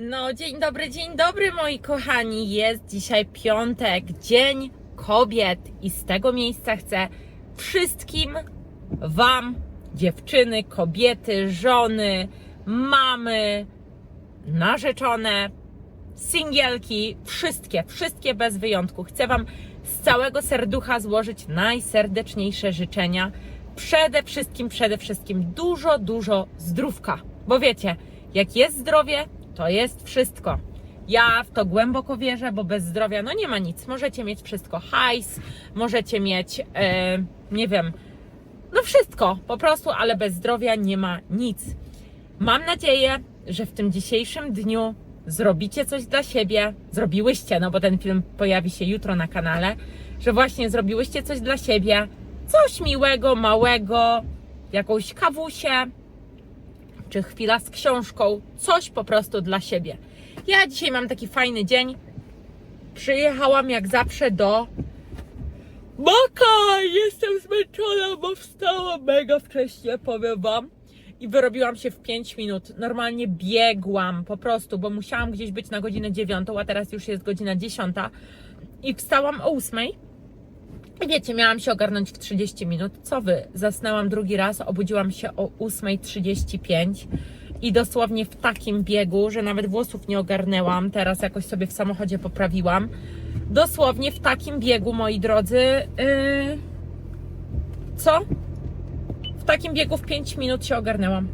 No, dzień dobry, dzień dobry moi kochani. Jest dzisiaj piątek, Dzień Kobiet i z tego miejsca chcę wszystkim Wam, dziewczyny, kobiety, żony, mamy, narzeczone, singielki, wszystkie, wszystkie bez wyjątku. Chcę Wam z całego serducha złożyć najserdeczniejsze życzenia. Przede wszystkim, przede wszystkim dużo, dużo zdrówka. Bo wiecie, jak jest zdrowie, to jest wszystko. Ja w to głęboko wierzę, bo bez zdrowia no nie ma nic. Możecie mieć wszystko, hajs, możecie mieć, e, nie wiem, no wszystko po prostu, ale bez zdrowia nie ma nic. Mam nadzieję, że w tym dzisiejszym dniu zrobicie coś dla siebie. Zrobiłyście, no bo ten film pojawi się jutro na kanale, że właśnie zrobiłyście coś dla siebie. Coś miłego, małego, jakąś kawusię, czy chwila z książką, coś po prostu dla siebie. Ja dzisiaj mam taki fajny dzień. Przyjechałam jak zawsze do Maka! Jestem zmęczona, bo wstałam mega wcześnie, powiem Wam. I wyrobiłam się w 5 minut. Normalnie biegłam po prostu, bo musiałam gdzieś być na godzinę 9, a teraz już jest godzina 10. I wstałam o 8. Wiecie, miałam się ogarnąć w 30 minut. Co wy? Zasnęłam drugi raz, obudziłam się o 8.35 i dosłownie w takim biegu, że nawet włosów nie ogarnęłam. Teraz jakoś sobie w samochodzie poprawiłam. Dosłownie w takim biegu, moi drodzy. Yy... Co? W takim biegu w 5 minut się ogarnęłam.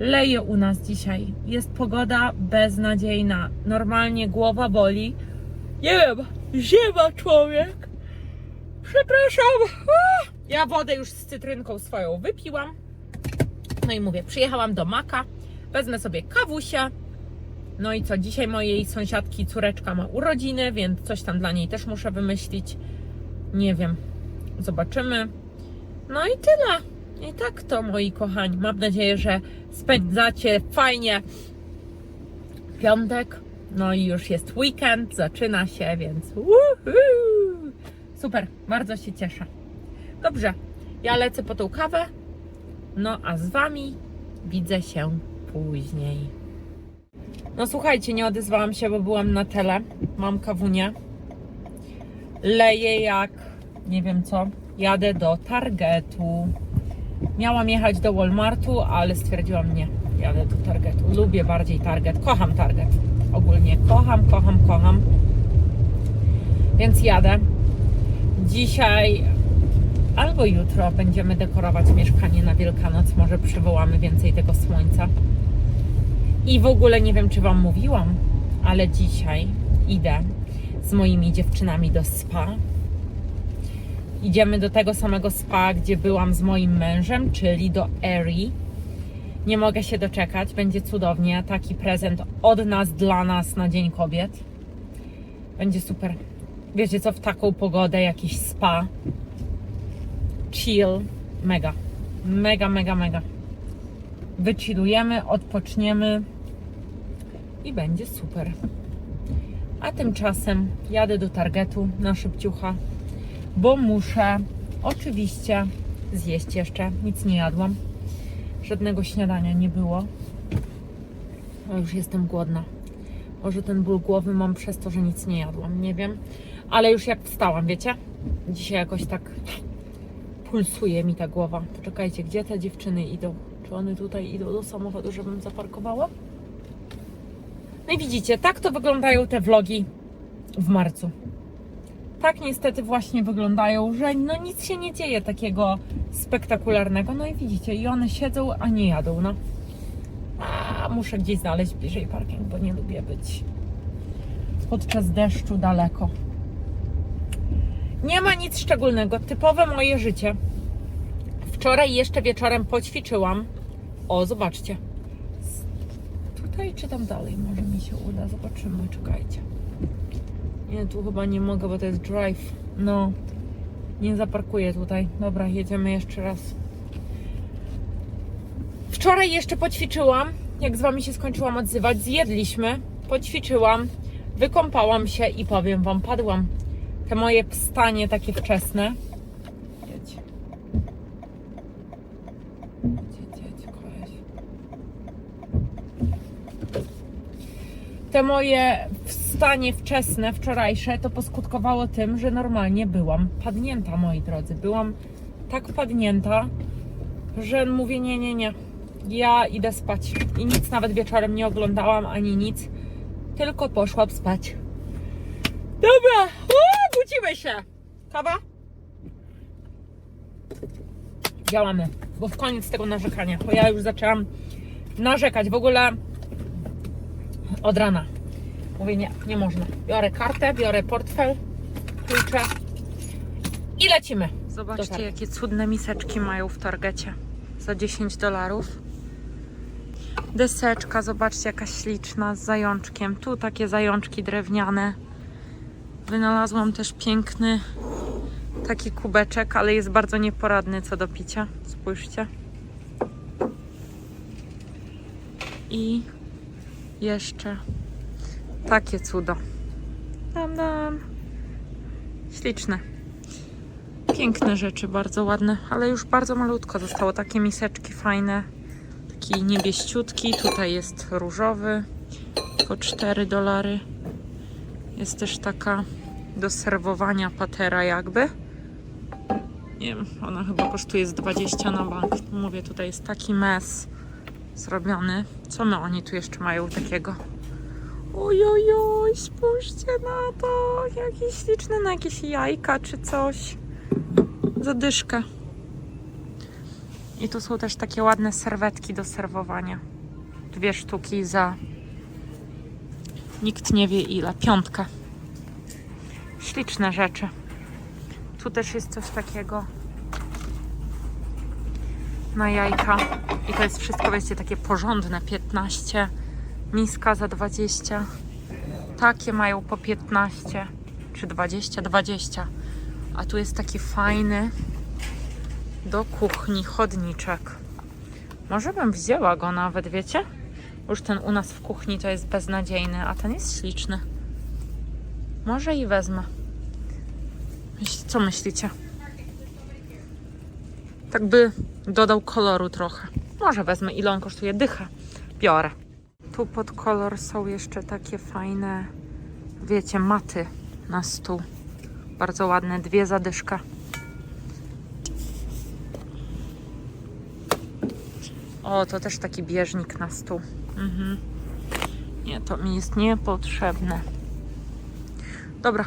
Leje u nas dzisiaj. Jest pogoda beznadziejna. Normalnie głowa boli. Nie wiem, ziewa człowiek. Przepraszam. Ja wodę już z cytrynką swoją wypiłam. No i mówię, przyjechałam do Maka. Wezmę sobie kawusię. No i co, dzisiaj mojej sąsiadki córeczka ma urodziny, więc coś tam dla niej też muszę wymyślić. Nie wiem. Zobaczymy. No i tyle. I tak to, moi kochani. Mam nadzieję, że spędzacie fajnie piątek. No i już jest weekend, zaczyna się, więc woohoo! Super, bardzo się cieszę. Dobrze, ja lecę po tą kawę. No a z Wami widzę się później. No słuchajcie, nie odezwałam się, bo byłam na tele. Mam kawunię. Leję jak nie wiem co. Jadę do Targetu. Miałam jechać do Walmartu, ale stwierdziłam nie. Jadę do Targetu. Lubię bardziej Target. Kocham Target. Ogólnie kocham, kocham, kocham. Więc jadę. Dzisiaj albo jutro będziemy dekorować mieszkanie na Wielkanoc. Może przywołamy więcej tego słońca. I w ogóle nie wiem, czy Wam mówiłam, ale dzisiaj idę z moimi dziewczynami do spa. Idziemy do tego samego spa, gdzie byłam z moim mężem, czyli do Airy. Nie mogę się doczekać, będzie cudownie. Taki prezent od nas, dla nas na Dzień Kobiet. Będzie super. Wiecie co, w taką pogodę jakiś spa. Chill. Mega. Mega, mega, mega. Wychillujemy, odpoczniemy i będzie super. A tymczasem jadę do Targetu na szybciucha, bo muszę oczywiście zjeść jeszcze. Nic nie jadłam. Żadnego śniadania nie było. A już jestem głodna. Może ten ból głowy mam przez to, że nic nie jadłam. Nie wiem. Ale już jak wstałam, wiecie? Dzisiaj jakoś tak pulsuje mi ta głowa. Poczekajcie, gdzie te dziewczyny idą? Czy one tutaj idą do samochodu, żebym zaparkowała? No i widzicie, tak to wyglądają te vlogi w marcu. Tak niestety właśnie wyglądają, że no nic się nie dzieje takiego spektakularnego. No i widzicie, i one siedzą, a nie jadą, no. A muszę gdzieś znaleźć bliżej parking, bo nie lubię być podczas deszczu daleko. Nie ma nic szczególnego, typowe moje życie. Wczoraj jeszcze wieczorem poćwiczyłam. O, zobaczcie. Tutaj czy tam dalej? Może mi się uda. Zobaczymy, czekajcie. Nie, tu chyba nie mogę, bo to jest drive. No, nie zaparkuję tutaj. Dobra, jedziemy jeszcze raz. Wczoraj jeszcze poćwiczyłam. Jak z wami się skończyłam odzywać, zjedliśmy, poćwiczyłam, wykąpałam się i powiem wam, padłam. Te moje wstanie takie wczesne. Jedź. Jedź, jedź, koleś. te moje wstanie wczesne, wczorajsze, to poskutkowało tym, że normalnie byłam padnięta, moi drodzy. Byłam tak padnięta, że mówię, nie, nie, nie. Ja idę spać. I nic nawet wieczorem nie oglądałam, ani nic. Tylko poszłam spać. Dobra, budzimy się. Kawa? Działamy, bo w koniec tego narzekania, bo ja już zaczęłam narzekać w ogóle od rana. Mówię, nie, nie można. Biorę kartę, biorę portfel, klucze i lecimy. Zobaczcie, jakie cudne miseczki mają w Targecie za 10 dolarów. Deseczka, zobaczcie, jaka śliczna z zajączkiem. Tu takie zajączki drewniane. Wynalazłam też piękny taki kubeczek, ale jest bardzo nieporadny co do picia. Spójrzcie. I jeszcze takie cudo. Dam, dam. Śliczne. Piękne rzeczy, bardzo ładne, ale już bardzo malutko zostało. Takie miseczki fajne. Taki niebieściutki. Tutaj jest różowy. Po 4 dolary. Jest też taka do serwowania patera jakby. Nie wiem, ona chyba kosztuje z 20 na bank. Mówię, tutaj jest taki mes zrobiony. Co my oni tu jeszcze mają takiego? Ojojoj, spójrzcie na to. Jakie śliczne, na jakieś jajka czy coś. Zadyszkę. I tu są też takie ładne serwetki do serwowania. Dwie sztuki za nikt nie wie ile. Piątkę. Śliczne rzeczy. Tu też jest coś takiego na jajka. I to jest wszystko, wiecie, takie porządne. 15, miska za 20. Takie mają po 15 czy 20, 20. A tu jest taki fajny do kuchni chodniczek. Może bym wzięła go nawet, wiecie? Już ten u nas w kuchni to jest beznadziejny, a ten jest śliczny. Może i wezmę. Co myślicie? Tak by dodał koloru trochę. Może wezmę, ile on kosztuje? Dychę. Biorę. Tu pod kolor są jeszcze takie fajne, wiecie, maty na stół. Bardzo ładne, dwie zadyszka. O, to też taki bieżnik na stół. Mhm. Nie, to mi jest niepotrzebne. Dobra,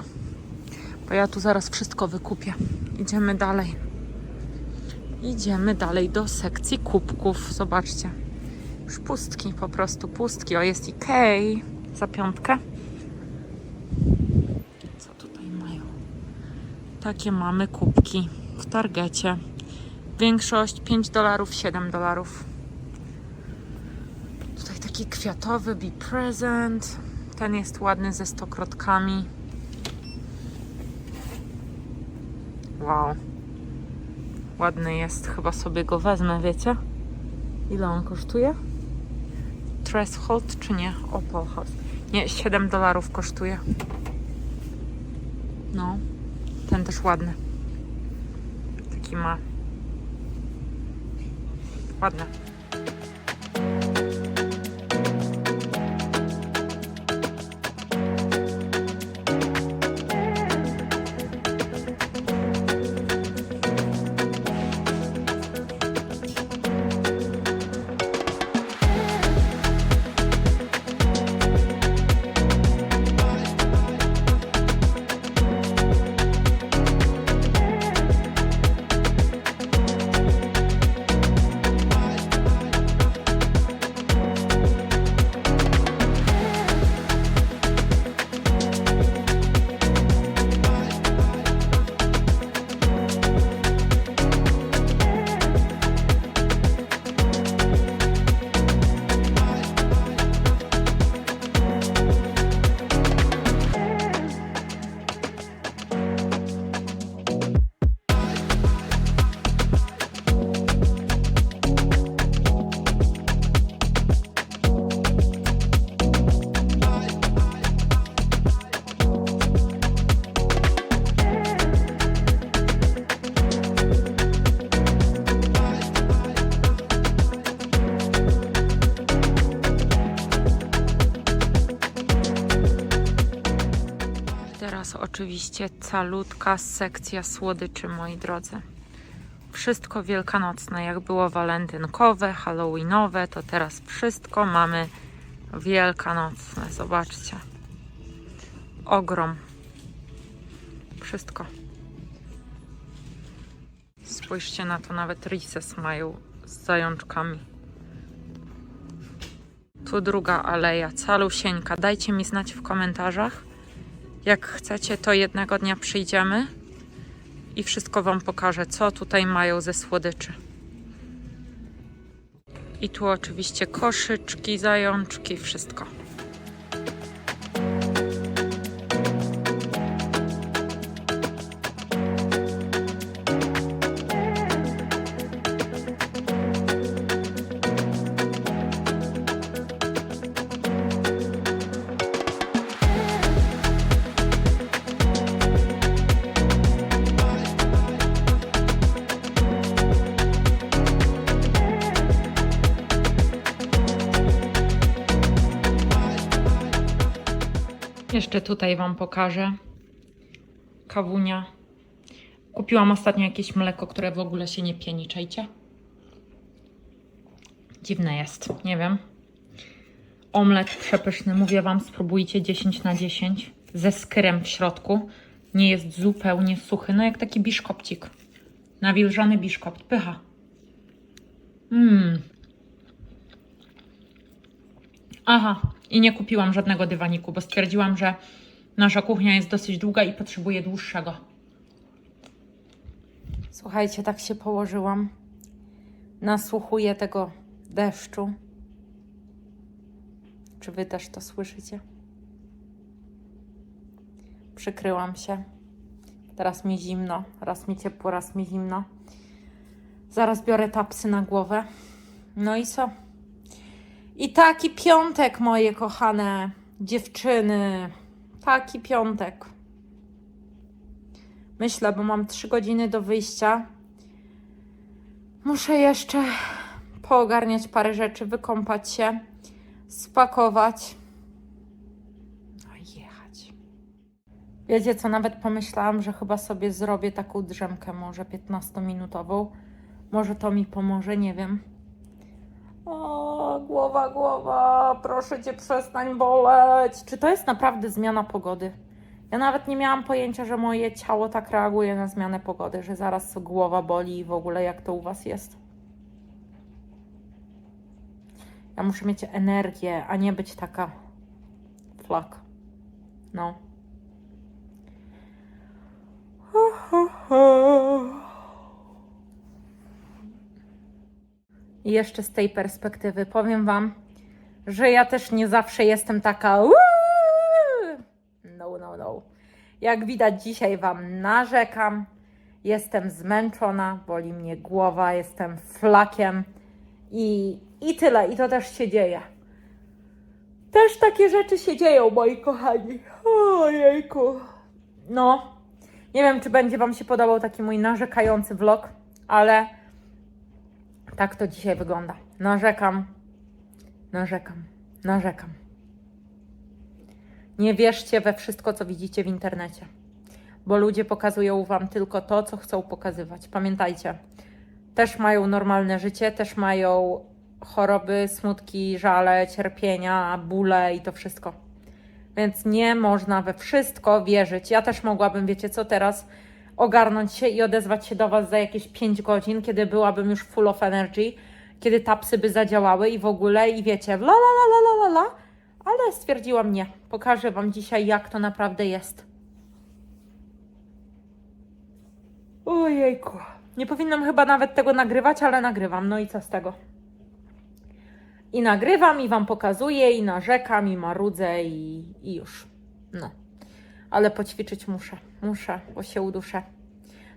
bo ja tu zaraz wszystko wykupię. Idziemy dalej. Idziemy dalej do sekcji kubków. Zobaczcie. Już pustki, po prostu pustki. O, jest Ikei za piątkę. Co tutaj mają? Takie mamy kubki w Targecie. Większość 5 dolarów, 7 dolarów. Tutaj taki kwiatowy Be Present. Ten jest ładny ze stokrotkami. Wow. Ładny jest, chyba sobie go wezmę, wiecie? Ile on kosztuje? Threshold czy nie? Opal House. Nie, 7 dolarów kosztuje. No, ten też ładny. Taki ma. Ładny. Oczywiście calutka sekcja słodyczy, moi drodzy. Wszystko wielkanocne, jak było walentynkowe, halloweenowe, to teraz wszystko mamy wielkanocne. Zobaczcie. Ogrom. Wszystko. Spójrzcie na to, nawet Reese's mają z zajączkami. Tu druga aleja, calusieńka. Dajcie mi znać w komentarzach. Jak chcecie, to jednego dnia przyjdziemy i wszystko Wam pokażę, co tutaj mają ze słodyczy. I tu oczywiście koszyczki, zajączki, wszystko. Jeszcze tutaj Wam pokażę. Kawunia. Kupiłam ostatnio jakieś mleko, które w ogóle się nie pieni, czajcie? Dziwne jest, nie wiem. Omlet przepyszny, mówię Wam, spróbujcie 10 na 10 ze skyrem w środku. Nie jest zupełnie suchy, no jak taki biszkopcik. Nawilżany biszkopt, pycha. Mmm. Aha, i nie kupiłam żadnego dywaniku, bo stwierdziłam, że nasza kuchnia jest dosyć długa i potrzebuje dłuższego. Słuchajcie, tak się położyłam. Nasłuchuję tego deszczu. Czy wy też to słyszycie? Przykryłam się. Teraz mi zimno, raz mi ciepło, raz mi zimno. Zaraz biorę tapsy na głowę. No i co? I taki piątek, moje kochane dziewczyny. Taki piątek. Myślę, bo mam trzy godziny do wyjścia. Muszę jeszcze poogarniać parę rzeczy, wykąpać się, spakować. No i jechać. Wiecie co, nawet pomyślałam, że chyba sobie zrobię taką drzemkę, może 15-minutową. Może to mi pomoże, nie wiem. O, głowa, głowa, proszę cię, przestań boleć. Czy to jest naprawdę zmiana pogody? Ja nawet nie miałam pojęcia, że moje ciało tak reaguje na zmianę pogody, że zaraz głowa boli i w ogóle jak to u was jest. Ja muszę mieć energię, a nie być taka flak. No. I jeszcze z tej perspektywy powiem Wam, że ja też nie zawsze jestem taka. No, no, no. Jak widać, dzisiaj Wam narzekam. Jestem zmęczona, boli mnie głowa, jestem flakiem i, i tyle. I to też się dzieje. Też takie rzeczy się dzieją, moi kochani. Ojejku. No, nie wiem, czy będzie Wam się podobał taki mój narzekający vlog, ale tak to dzisiaj wygląda. Narzekam, narzekam, narzekam. Nie wierzcie we wszystko, co widzicie w internecie, bo ludzie pokazują Wam tylko to, co chcą pokazywać. Pamiętajcie, też mają normalne życie, też mają choroby, smutki, żale, cierpienia, bóle i to wszystko. Więc nie można we wszystko wierzyć. Ja też mogłabym, wiecie co, teraz ogarnąć się i odezwać się do Was za jakieś 5 godzin, kiedy byłabym już full of energy, kiedy tapsy by zadziałały i w ogóle, i wiecie, la la la la la la ale stwierdziłam nie. Pokażę Wam dzisiaj, jak to naprawdę jest. Ojejku. Nie powinnam chyba nawet tego nagrywać, ale nagrywam. No i co z tego? I nagrywam, i Wam pokazuję, i narzekam, i marudzę, i, i już. No. Ale poćwiczyć muszę. Muszę, bo się uduszę.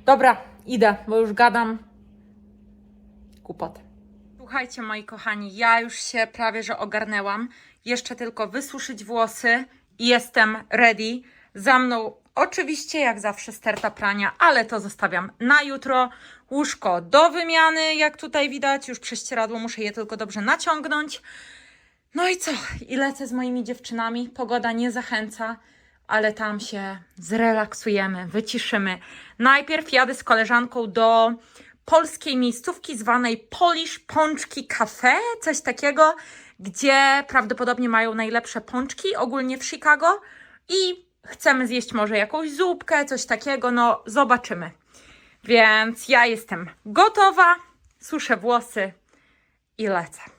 Dobra, idę, bo już gadam. Kłopot. Słuchajcie, moi kochani, ja już się prawie że ogarnęłam. Jeszcze tylko wysuszyć włosy i jestem ready. Za mną oczywiście, jak zawsze, sterta prania, ale to zostawiam na jutro. Łóżko do wymiany, jak tutaj widać, już prześcieradło, muszę je tylko dobrze naciągnąć. No i co? I lecę z moimi dziewczynami. Pogoda nie zachęca, ale tam się zrelaksujemy, wyciszymy. Najpierw jadę z koleżanką do polskiej miejscówki zwanej Polish Pączki Cafe, coś takiego, gdzie prawdopodobnie mają najlepsze pączki ogólnie w Chicago i chcemy zjeść może jakąś zupkę, coś takiego, no zobaczymy. Więc ja jestem gotowa, suszę włosy i lecę.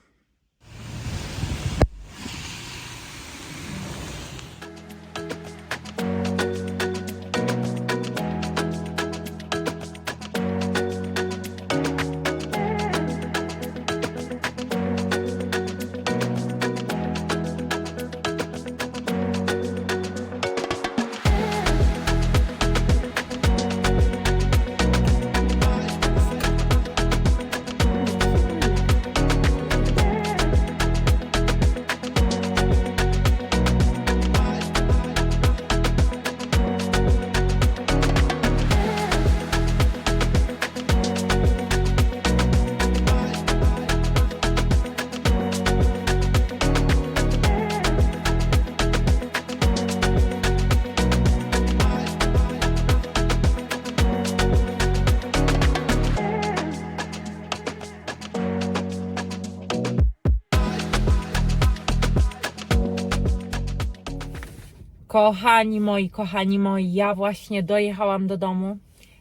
Kochani moi, kochani moi, ja właśnie dojechałam do domu.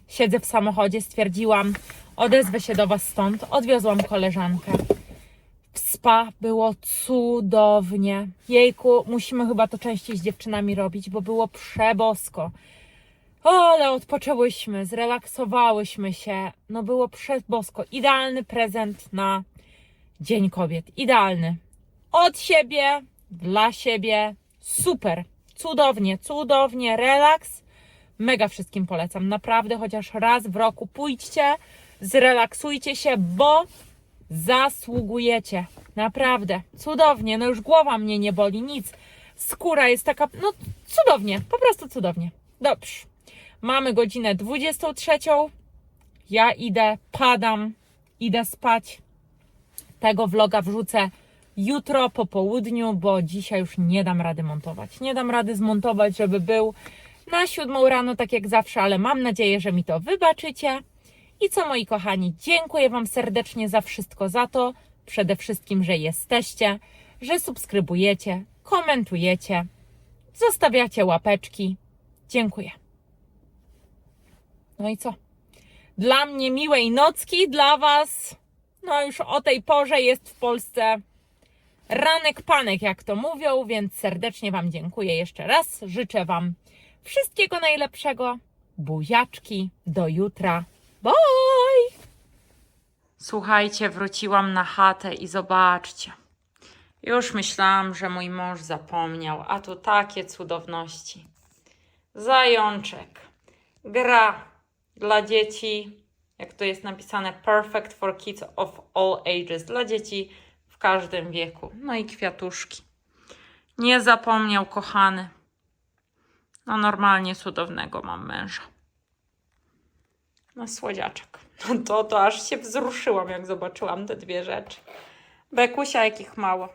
Siedzę w samochodzie, stwierdziłam, odezwę się do Was stąd. Odwiozłam koleżankę. W spa było cudownie. Jejku, musimy chyba to częściej z dziewczynami robić, bo było przebosko. O, ale odpoczęłyśmy, zrelaksowałyśmy się. No było przebosko. Idealny prezent na Dzień Kobiet. Idealny. Od siebie, dla siebie. Super. Cudownie, cudownie. Relaks. Mega wszystkim polecam. Naprawdę, chociaż raz w roku pójdźcie, zrelaksujcie się, bo zasługujecie. Naprawdę. Cudownie. No już głowa mnie nie boli, nic. Skóra jest taka, no cudownie. Po prostu cudownie. Dobrze. Mamy godzinę 23. Ja idę, padam, idę spać. Tego vloga wrzucę jutro po południu, bo dzisiaj już nie dam rady montować. Nie dam rady zmontować, żeby był na siódmą rano, tak jak zawsze, ale mam nadzieję, że mi to wybaczycie. I co, moi kochani, dziękuję Wam serdecznie za wszystko, za to przede wszystkim, że jesteście, że subskrybujecie, komentujecie, zostawiacie łapeczki. Dziękuję. No i co? Dla mnie miłej nocki, dla Was, no już o tej porze jest w Polsce ranek panek, jak to mówią, więc serdecznie Wam dziękuję jeszcze raz. Życzę Wam wszystkiego najlepszego. Buziaczki, do jutra. Bye! Słuchajcie, wróciłam na chatę i zobaczcie. Już myślałam, że mój mąż zapomniał, a tu takie cudowności. Zajączek, gra dla dzieci, jak to jest napisane, perfect for kids of all ages, dla dzieci w każdym wieku. No i kwiatuszki. Nie zapomniał, kochany. No normalnie cudownego mam męża. No słodziaczek. No to, to aż się wzruszyłam, jak zobaczyłam te dwie rzeczy. Bekusia, jakich mało.